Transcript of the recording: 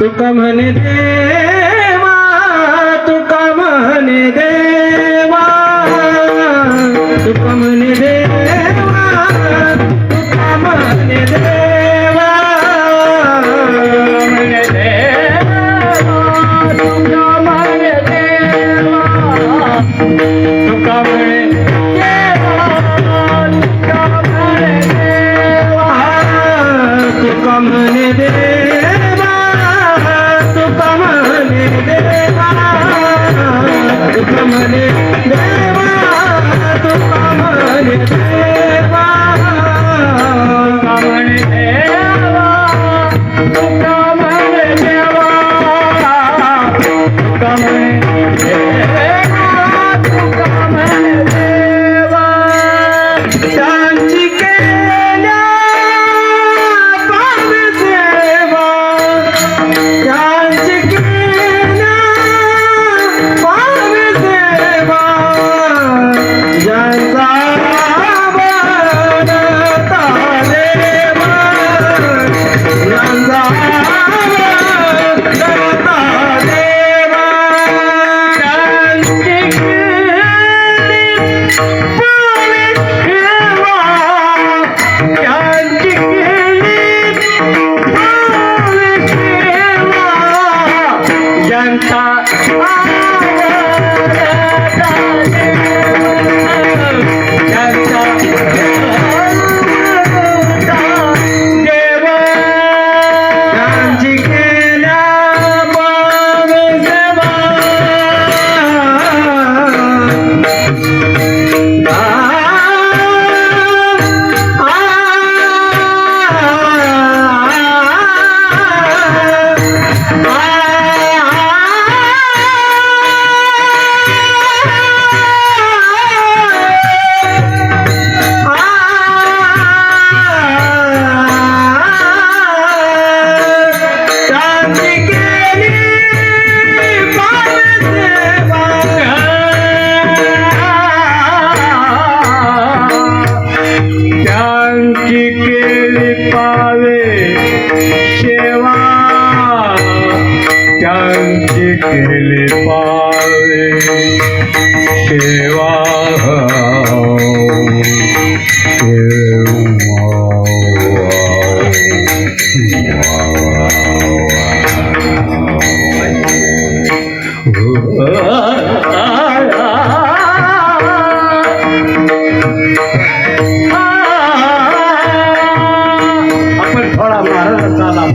तुका म्हणे देवा तुका म्हणे देवा. तुका म्हणे पार लावे सेवा त्यांची केली पावे. सेवा ta'ala